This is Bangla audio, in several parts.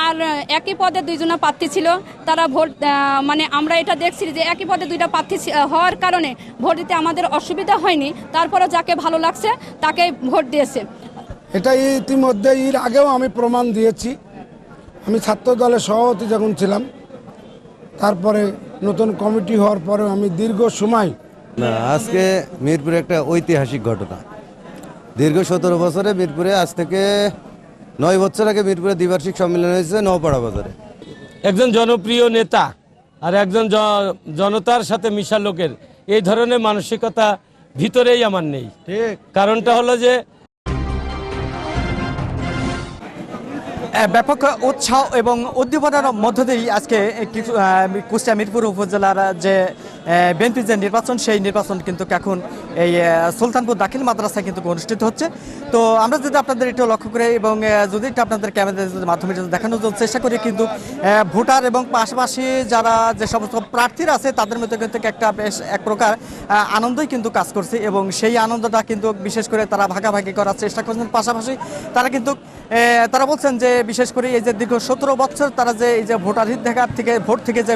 আর একই পদে দুইজনা প্রার্থী ছিল। তারা ভোট মানে আমরা এটা দেখছি যে একই পদে দুইটা প্রার্থী হওয়ার কারণে ভোট দিতে আমাদের অসুবিধা হয়নি। তারপরে যাকে ভালো লাগছে তাকে ভোট দিয়েছে। এটা ইতিমধ্যে এর আগেও আমি প্রমাণ দিয়েছি। আমি ছাত্র দলের সভাপতি যখন ছিলাম তারপরে নতুন কমিটি হওয়ার পরেও আমি দীর্ঘ সময় না আজকে মিরপুরে একটা ঐতিহাসিক ঘটনা। দীর্ঘ সতেরো বছরে মিরপুরে আজ থেকে নয় বছর আগে মিরপুরে দ্বিবার্ষিক সম্মেলন হয়েছে নওপাড়া বাজারে। একজন জনপ্রিয় নেতা আর একজন জ- জনতার সাথে মিশা লোকের এই ধরনের মানসিকতা ভিতরেই আমার নেই। ঠিক। কারণটা হলো যে ব্যাপক উৎসাহ এবং উদ্দীপনার মধ্য দিয়েই আজকে কিছু কুষ্টিয়া মিরপুর উপজেলার যে বিএনপির যে নির্বাচন, সেই নির্বাচন কিন্তু এখন এই সুলতানপুর দাখিল মাদ্রাসায় কিন্তু অনুষ্ঠিত হচ্ছে। তো আমরা যদি আপনাদের একটু লক্ষ্য করে এবং যদি একটু আপনাদের ক্যামেরার মাধ্যমে যদি দেখানোর জন্য চেষ্টা করি, কিন্তু ভোটার এবং পাশাপাশি যারা যে সমস্ত প্রার্থীরা আছে, তাদের মধ্যে কিন্তু একটা বেশ এক প্রকার আনন্দই কিন্তু কাজ করছে এবং সেই আনন্দটা কিন্তু বিশেষ করে তারা ভাগাভাগি করার চেষ্টা করছেন। পাশাপাশি তারা কিন্তু তারা বলছেন যে বিশেষ করে এই যে দীর্ঘ সতেরো বছর তারা যে এই যে ভোটার হিতাধিকার থেকে, ভোট থেকে যে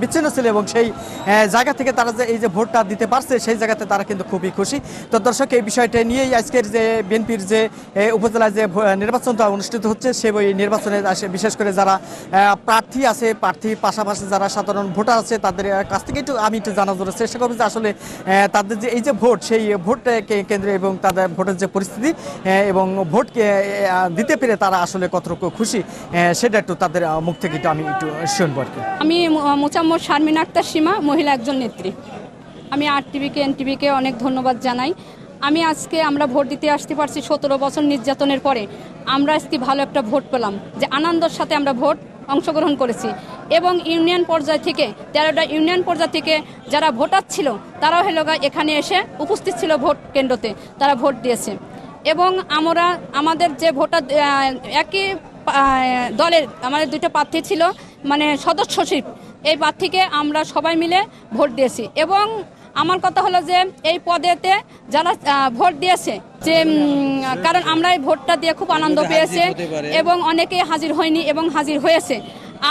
বিচ্ছিন্ন ছিল এবং সেই জায়গা থেকে তারা যে এই যে ভোটটা দিতে পারছে, সেই জায়গাতে তারা কিন্তু খুবই খুশি। তো দর্শক, এই বিষয়টা নিয়েই আজকের যে বিএনপির যে উপজেলায় যে নির্বাচনটা অনুষ্ঠিত হচ্ছে সে ওই নির্বাচনে বিশেষ করে যারা প্রার্থী আছে, প্রার্থী পাশাপাশি যারা সাধারণ ভোটার আছে, তাদের কাছ থেকে একটু আমি একটু জানার জন্য চেষ্টা করব যে আসলে তাদের যে এই যে ভোট, সেই ভোটকে কেন্দ্রে এবং তাদের ভোটের যে পরিস্থিতি এবং ভোটকে দিতে পেরে তারা আসলে কতটুকু খুশি সেটা একটু তাদের মুখ থেকে একটু আমি একটু শুনব আর কি। আমি মু- মোচাম্মদ শারমিন আক্তার সীমা, মহিলা একজন নেত্রী। আমি আর টিভিকে এন টিভিকে অনেক ধন্যবাদ জানাই। আমি আজকে আমরা ভোট দিতে আসতে পারছি সতেরো বছর নির্যাতনের পরে। আমরা আজকে ভালো একটা ভোট পেলাম যে আনন্দের সাথে আমরা ভোট অংশগ্রহণ করেছি। এবং ইউনিয়ন পর্যায় থেকে, তেরোটা ইউনিয়ন পর্যায় থেকে যারা ভোটার ছিল, তারাও হলো এখানে এসে উপস্থিত ছিল ভোট কেন্দ্রতে। তারা ভোট দিয়েছে। এবং আমরা, আমাদের যে ভোটার একই দলের আমাদের দুইটা প্রার্থী ছিল মানে সদস্য এই প্রার্থীকে আমরা সবাই মিলে ভোট দিয়েছি। এবং আমার কথা হলো যে এই পদেতে যারা ভোট দিয়েছে যে কারণ আমরা এই ভোটটা দিয়ে খুব আনন্দ পেয়েছে এবং অনেকে হাজির হয়নি এবং হাজির হয়েছে।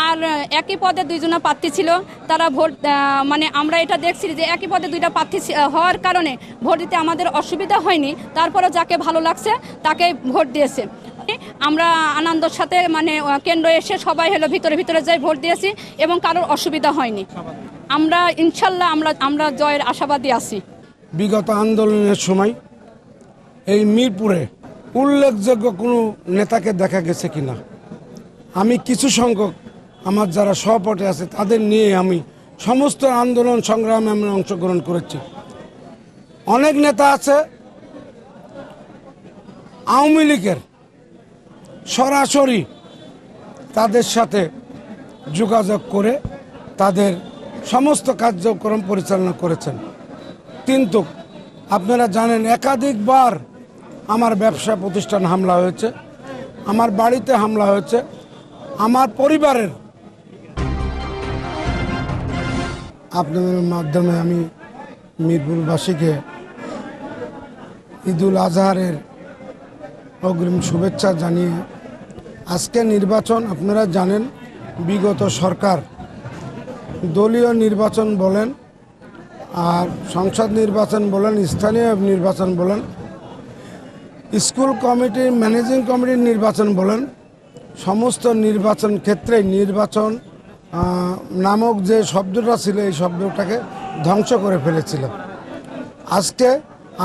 আর একই পদে দুইজনা প্রার্থী ছিল তারা ভোট মানে আমরা এটা দেখছি যে একই পদে দুইটা প্রার্থী হওয়ার কারণে ভোট দিতে আমাদের অসুবিধা হয়নি। তারপরে যাকে ভালো লাগছে তাকে ভোট দিয়েছে। আমরা আনন্দের সাথে মানে কেন্দ্র এসে সবাই হলো ভিতরে ভিতরে যাই ভোট দিয়েছি এবং কারোর অসুবিধা হয়নি। আমরা ইনশাল্লাহ আমরা আমরা জয়ের আশাবাদী আছি। বিগত আন্দোলনের সময় এই মিরপুরে উল্লেখযোগ্য কোনো নেতাকে দেখা গেছে কিনা? আমি কিছু সংখ্যক, আমার যারা সহপটে আছে, তাদের নিয়ে আমি সমস্ত আন্দোলন সংগ্রামে আমি অংশগ্রহণ করেছি। অনেক নেতা আছে, আওয়ামী লীগের সরাসরি তাদের সাথে যোগাযোগ করে তাদের সমস্ত কার্যক্রম পরিচালনা করেছেন। কিন্তু আপনারা জানেন, একাধিকবার আমার ব্যবসা প্রতিষ্ঠান হামলা হয়েছে, আমার বাড়িতে হামলা হয়েছে, আমার পরিবারের। আপনাদের মাধ্যমে আমি মিরপুরবাসীকে ঈদুল আজহারের অগ্রিম শুভেচ্ছা জানিয়ে আজকে নির্বাচন, আপনারা জানেন, বিগত সরকার দলীয় নির্বাচন বলেন আর সংসদ নির্বাচন বলেন, স্থানীয় নির্বাচন বলেন, স্কুল কমিটির ম্যানেজিং কমিটির নির্বাচন বলেন, সমস্ত নির্বাচন ক্ষেত্রে নির্বাচন নামক যে শব্দটা ছিল, এই শব্দটাকে ধ্বংস করে ফেলেছিল। আজকে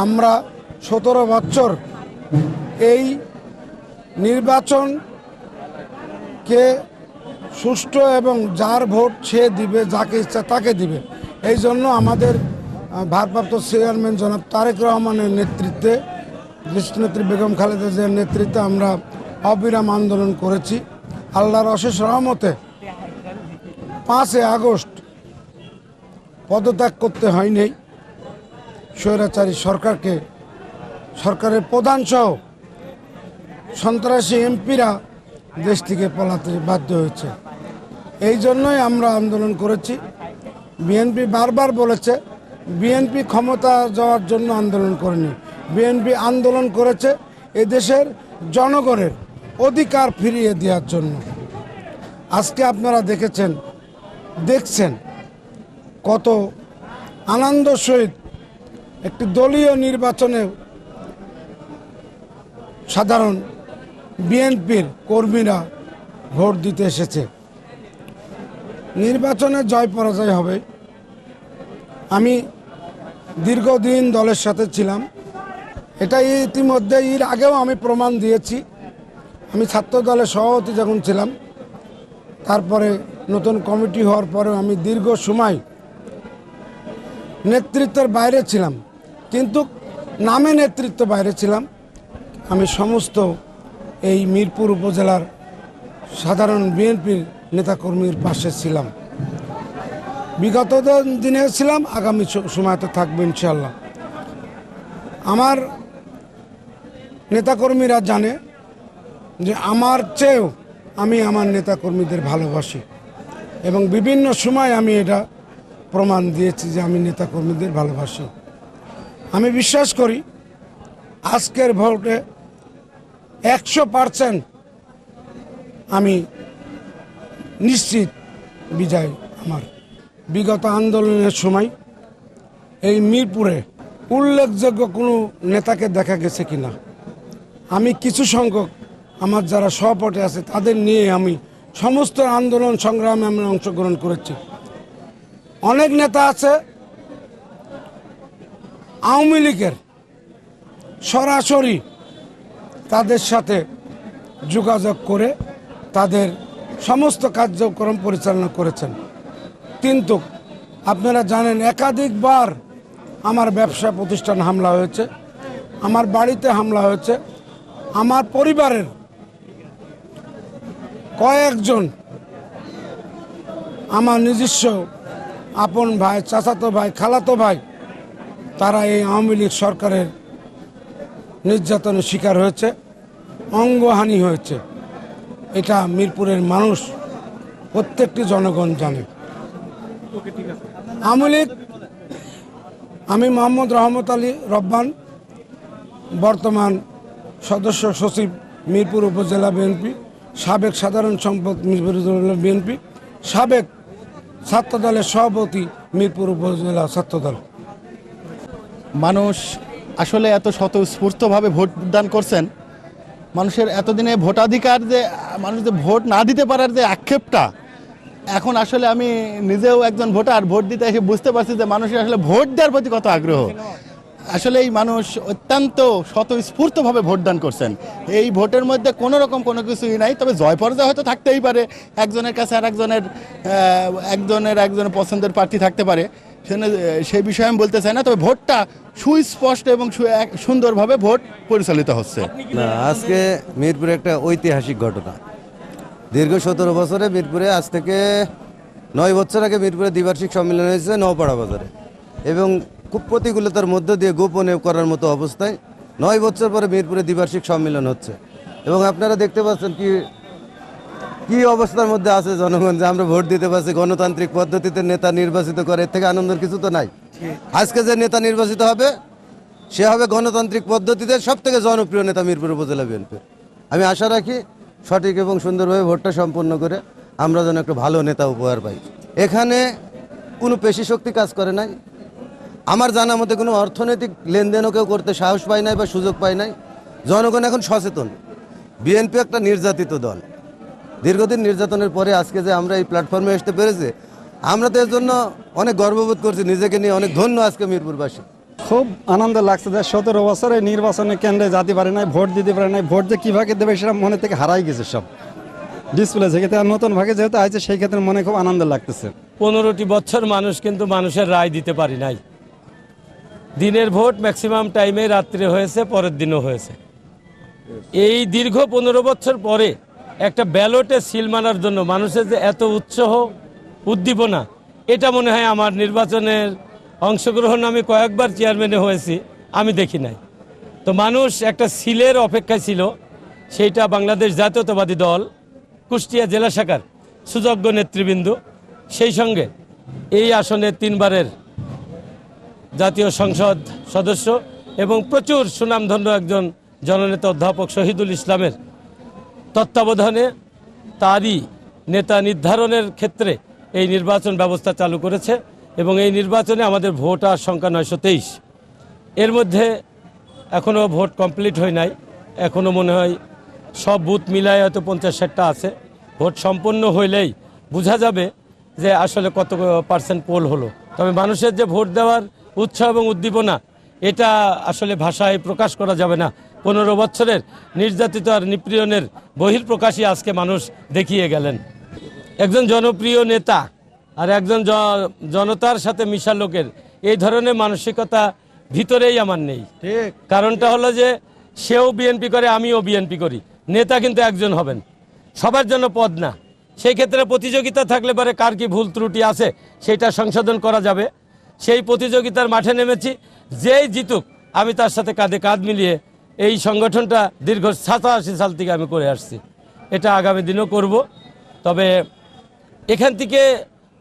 আমরা সতেরো বছর এই নির্বাচনকে সুষ্ঠু এবং যার ভোট সে দিবে, যাকে ইচ্ছা তাকে দিবে। এই জন্য আমাদের ভারপ্রাপ্ত চেয়ারম্যান জনাব তারেক রহমানের নেতৃত্বে দেশনেত্রী বেগম খালেদা জিয়ার নেতৃত্বে আমরা অবিরাম আন্দোলন করেছি। আল্লাহর অশেষ রহমতে পাঁচই আগস্ট পদত্যাগ করতে হয়নি। স্বৈরাচারী সরকারকে, সরকারের প্রধান সহ সন্ত্রাসী এমপিরা দেশ থেকে পলাতে বাধ্য হয়েছে। এই জন্যই আমরা আন্দোলন করেছি। বিএনপি বারবার বলেছে, বিএনপি ক্ষমতা যাওয়ার জন্য আন্দোলন করেনি। বিএনপি আন্দোলন করেছে এদেশের জনগণের অধিকার ফিরিয়ে দেওয়ার জন্য। আজকে আপনারা দেখেছেন, দেখছেন কত আনন্দ সহিত একটি দলীয় নির্বাচনে সাধারণ বিএনপির কর্মীরা ভোট দিতে এসেছে। নির্বাচনে জয় পরাজয় হবে। আমি দীর্ঘদিন দলের সাথে ছিলাম। এটা ইতিমধ্যে এর আগেও আমি প্রমাণ দিয়েছি। আমি ছাত্র দলের সভাপতি যখন ছিলাম, তারপরে নতুন কমিটি হওয়ার পরেও আমি দীর্ঘ সময় নেতৃত্বের বাইরে ছিলাম। কিন্তু নামে নেতৃত্ব বাইরে ছিলাম। আমি সমস্ত এই মিরপুর উপজেলার সাধারণ বিএনপির নেতাকর্মীর পাশে ছিলাম। বিগত দিনে ছিলাম, আগামী সময়তে থাকবে ইনশাল্লাহ আমার নেতাকর্মীরা জানে যে আমার চেয়েও আমি আমার নেতাকর্মীদের ভালোবাসি এবং বিভিন্ন সময় আমি এটা প্রমাণ দিয়েছি যে আমি নেতাকর্মীদের ভালোবাসি। আমি বিশ্বাস করি আজকের ভোটে একশো পারসেন্ট আমি নিশ্চিত বিজয় আমার। বিগত আন্দোলনের সময় এই মিরপুরে উল্লেখযোগ্য কোনো নেতাকে দেখা গেছে কিনা। আমি কিছু সংখ্যক আমার যারা সহপটে আছে তাদের নিয়ে আমি সমস্ত আন্দোলন সংগ্রামে আমি অংশগ্রহণ করেছি। অনেক নেতা আছে আওয়ামী লীগের সরাসরি তাদের সাথে যোগাযোগ করে তাদের সমস্ত কার্যক্রম পরিচালনা করেছেন। কিন্তু আপনারা জানেন, একাধিকবার আমার ব্যবসা প্রতিষ্ঠান হামলা হয়েছে, আমার বাড়িতে হামলা হয়েছে, আমার পরিবারের কয়েকজন, আমার নিজস্ব আপন ভাই, চাচাতো ভাই, খালাতো ভাই, তারা এই আওয়ামী লীগ সরকারের নির্যাতনের শিকার হয়েছে, অঙ্গহানি হয়েছে। এটা মিরপুরের মানুষ, প্রত্যেকটি জনগণ জানে। আওয়ামী আমি মোহাম্মদ রহমত আলী রব্বান, বর্তমান সদস্য সচিব মিরপুর উপজেলা বিএনপি, সাবেক সাধারণ সম্পদ মিরপুর বিএনপি, সাবেক ছাত্রদলের সভাপতি মিরপুর উপজেলা ছাত্রদল। মানুষ আসলে এত স্বতঃস্ফূর্তভাবে ভোট দান করছেন, মানুষের এতদিনে ভোটাধিকার যে, মানুষ যে ভোট না দিতে পারার যে আক্ষেপটা, এখন আসলে আমি নিজেও একজন ভোটার, ভোট দিতে এসে বুঝতে পারছি যে মানুষের আসলে ভোট দেওয়ার প্রতি কত আগ্রহ। আসলে এই মানুষ অত্যন্ত স্বতঃস্ফূর্তভাবে ভোট দান করছেন। এই ভোটের মধ্যে কোনো রকম কোনো কিছুই নাই, তবে জয় পরাজয় হয়তো থাকতেই পারে, একজনের কাছে আর একজনের একজনের একজনের পছন্দের প্রার্থী থাকতে পারে। সেই বিষয়ে আমি বলতে চাই না, তবে ভোটটা সুস্পষ্ট এবং সুন্দরভাবে ভোট পরিচালিত হচ্ছে। আজকে মিরপুরে একটা ঐতিহাসিক ঘটনা। দীর্ঘ সতেরো বছরে মিরপুরে, আজ থেকে নয় বছর আগে মিরপুরে দ্বিবার্ষিক সম্মেলন হয়েছে নওপাড়া বাজারে। এবং খুব প্রতিকূলতার মধ্য দিয়ে গোপনে করার মতো অবস্থায় নয় বছর পরে মিরপুরে দ্বিবার্ষিক সম্মেলন হচ্ছে। এবং আপনারা দেখতে পাচ্ছেন কি কি অবস্থার মধ্যে আছে জনগণ যে আমরা ভোট দিতে পারছি? গণতান্ত্রিক পদ্ধতিতে নেতা নির্বাচিত করে, এর থেকে আনন্দের কিছু তো নাই। আজকে যে নেতা নির্বাচিত হবে, সে হবে গণতান্ত্রিক পদ্ধতিতে সব থেকে জনপ্রিয় নেতা মিরপুর উপজেলা বিএনপির আমি আশা রাখি সঠিক এবং সুন্দরভাবে ভোটটা সম্পন্ন করে আমরা যেন একটা ভালো নেতা উপহার পাই। এখানে কোনো পেশি শক্তি কাজ করে নাই। আমার জানা মতে কোনো অর্থনৈতিক লেনদেনও কেউ করতে সাহস পায় নাই বা সুযোগ পায় নাই। জনগণ এখন সচেতন। বিএনপি একটা নির্যাতিত দল। দীর্ঘদিন নির্যাতনের পরে আজকে যে আমরা এই প্ল্যাটফর্মে আসতে পেরেছি আমরা তো এর জন্য অনেক গর্ববোধ করছি নিজেকে নিয়ে অনেক ধন্য আজকে মিরপুরবাসী। খুব আনন্দ লাগছে যে সতেরো বছরে নির্বাচনে কেন্দ্রে যেতে পারে নাই ভোট দিতে পারে নাই ভোট যে কীভাবে দেবে সেটা মনে থেকে হারাই গেছে সব। ডিসপ্লে সেক্ষেত্রে নতুন ভাগে যেহেতু আছে সেই ক্ষেত্রে মনে খুব আনন্দ লাগতেছে। পনেরোটি বছর মানুষ কিন্তু মানুষের রায় দিতে পারি নাই। দিনের ভোট ম্যাক্সিমাম টাইমে রাত্রে হয়েছে পরের দিনও হয়েছে। এই দীর্ঘ পনেরো বছর পরে একটা ব্যালটে সিল মানার জন্য মানুষের যে এত উৎসাহ, উদ্দীপনা, এটা মনে হয় আমার নির্বাচনের অংশগ্রহণ আমি কয়েকবার চেয়ারম্যানে হয়েছি, আমি দেখি নাই। তো মানুষ একটা সিলের অপেক্ষায় ছিল, সেইটা বাংলাদেশ জাতীয়তাবাদী দল, কুষ্টিয়া জেলা শাখার সুযোগ্য নেতৃবৃন্দ, সেই সঙ্গে এই আসনে তিনবারের জাতীয় সংসদ সদস্য এবং প্রচুর সুনামধন্য একজন জননেতা অধ্যাপক শহীদুল ইসলামের তত্ত্বাবধানে তারই নেতা নির্ধারণের ক্ষেত্রে এই নির্বাচন ব্যবস্থা চালু করেছে এবং এই নির্বাচনে আমাদের ভোটার সংখ্যা নয়শো তেইশ। এর মধ্যে এখনও ভোট কমপ্লিট হয় নাই। এখনও মনে হয় সব বুথ মিলায় হয়তো পঞ্চাশ ষাটটা আছে। ভোট সম্পন্ন হইলেই বোঝা যাবে যে আসলে কত পার্সেন্ট পোল হলো। তবে মানুষের যে ভোট দেওয়ার উৎসাহ এবং উদ্দীপনা, এটা আসলে ভাষায় প্রকাশ করা যাবে না। পনেরো বছরের নির্যাতিত আর নিপীড়নের বহির্প্রকাশই আজকে মানুষ দেখিয়ে গেলেন। একজন জনপ্রিয় নেতা আর একজন জ- জনতার সাথে মিশা লোকের এই ধরনের মানসিকতা ভিতরেই আমার নেই। ঠিক। কারণটা হলো যে সেও বিএনপি করে আমিও বিএনপি করি। নেতা কিন্তু একজন হবেন। সবার জন্য পদ না। সেই ক্ষেত্রে প্রতিযোগিতা থাকলে পরে কার কি ভুল ত্রুটি আছে সেটা সংশোধন করা যাবে। সেই প্রতিযোগিতার মাঠে নেমেছি। যেই জিতুক আমি তার সাথে কাঁধে কাঁধ মিলিয়ে এই সংগঠনটা দীর্ঘ সাতাশি সাল থেকে আমি করে আসছি। এটা আগামী দিনও করব। তবে এখান থেকে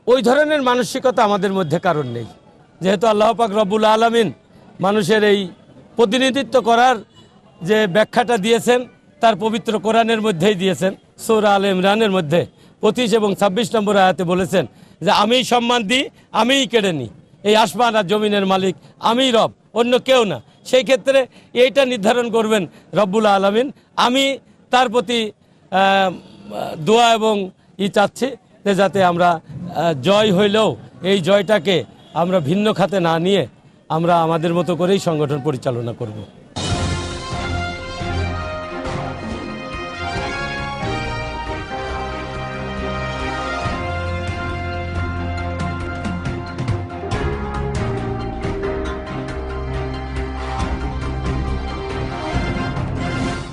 ওই ধরনের মানসিকতা আমাদের মধ্যে কারণ নেই। যেহেতু আল্লাহ পাক রব্বুল আলমিন মানুষের এই প্রতিনিধিত্ব করার যে ব্যাখ্যাটা দিয়েছেন, তার পবিত্র কোরআনের মধ্যেই দিয়েছেন। সৌরা আল ইমরানের মধ্যে পঁচিশ এবং ছাব্বিশ নম্বর আয়াতে বলেছেন যে আমিই সম্মান দিই, আমিই কেড়ে নিই। এই আসমান আর জমিনের মালিক, আমিই রব, অন্য কেউ না। সেই ক্ষেত্রে এইটা নির্ধারণ করবেন রব্বুল আলমিন। আমি তার প্রতি দোয়া এবং ই চাচ্ছি যে যাতে আমরা জয় হইলেও এই জয়টাকে আমরা ভিন্ন খাতে না নিয়ে আমরা আমাদের মতো করেই সংগঠন পরিচালনা করব।